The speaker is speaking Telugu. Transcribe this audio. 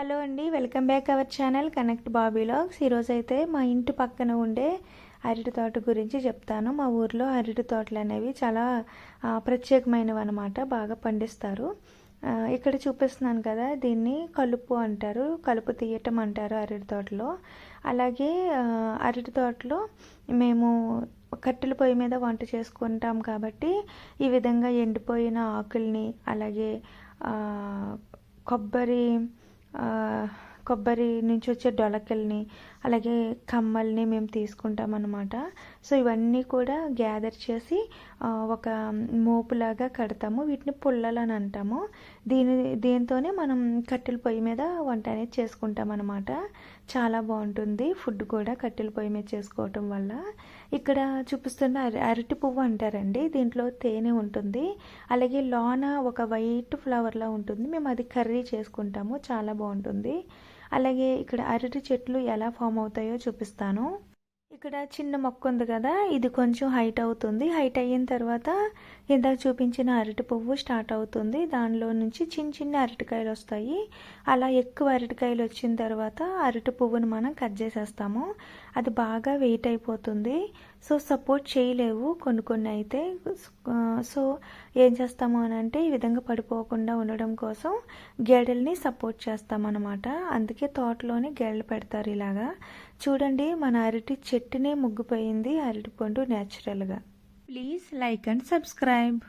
హలో అండి welcome back our channel connect బాబీలాగ్స్ ఈరోజు అయితే మా ఇంటి పక్కన ఉండే అరటి తోట గురించి చెప్తాను. మా ఊర్లో అరటి తోటలు అనేవి చాలా ప్రత్యేకమైనవి అనమాట బాగా పండిస్తారు. ఇక్కడ చూపిస్తున్నాను కదా దీన్ని కలుపు అంటారు కలుపు తీయటం అంటారు అరటి తోటలో. అలాగే అరటి తోటలో మేము కట్టెల పొయ్యి మీద వంట చేసుకుంటాం కాబట్టి ఈ విధంగా ఎండిపోయిన ఆకుల్ని అలాగే కొబ్బరి 呃 కొబ్బరి నుంచి వచ్చే డొలకల్ని అలాగే కమ్మల్ని మేము తీసుకుంటాం అన్నమాట సో ఇవన్నీ కూడా గ్యాదర్ చేసి ఒక మోపులాగా కడతాము. వీటిని పుల్లలు అని అంటాము. దీని దీంతోనే మనం కట్టెల పొయ్యి మీద వంట అనేది చేసుకుంటాం అనమాట చాలా బాగుంటుంది ఫుడ్ కూడా కట్టెల పొయ్యి మీద చేసుకోవటం వల్ల. ఇక్కడ చూపిస్తున్న అర- అరటి పువ్వు అంటారండి. దీంట్లో తేనె ఉంటుంది. అలాగే లోన ఒక వైట్ ఫ్లవర్లా ఉంటుంది. మేము అది కర్రీ చేసుకుంటాము. చాలా బాగుంటుంది. అలాగే ఇక్కడ అరటి చెట్లు ఎలా ఫామ్ అవుతాయో చూపిస్తాను. ఇక్కడ చిన్న మొక్క ఉంది కదా ఇది కొంచెం హైట్ అవుతుంది. హైట్ అయిన తర్వాత ఇందాక చూపించిన అరటి పువ్వు స్టార్ట్ అవుతుంది. దానిలో నుంచి చిన్న చిన్న అరటికాయలు వస్తాయి. అలా ఎక్కువ అరటికాయలు వచ్చిన తర్వాత అరటి పువ్వును మనం కట్ చేసేస్తాము. అది బాగా వెయిట్ అయిపోతుంది. సో సపోర్ట్ చేయలేవు కొన్ని కొన్ని అయితే. సో ఏం చేస్తాము అని అంటే ఈ విధంగా పడిపోకుండా ఉండడం కోసం గెడల్ని సపోర్ట్ చేస్తామన్నమాట. అందుకే తోటలోనే గెడలు పెడతారు ఇలాగా. చూడండి మన అరటి చెట్టు చెట్టునే ముగ్గిపోయింది అరటిపండు న్యాచురల్గా ప్లీజ్ లైక్ అండ్ సబ్స్క్రైబ్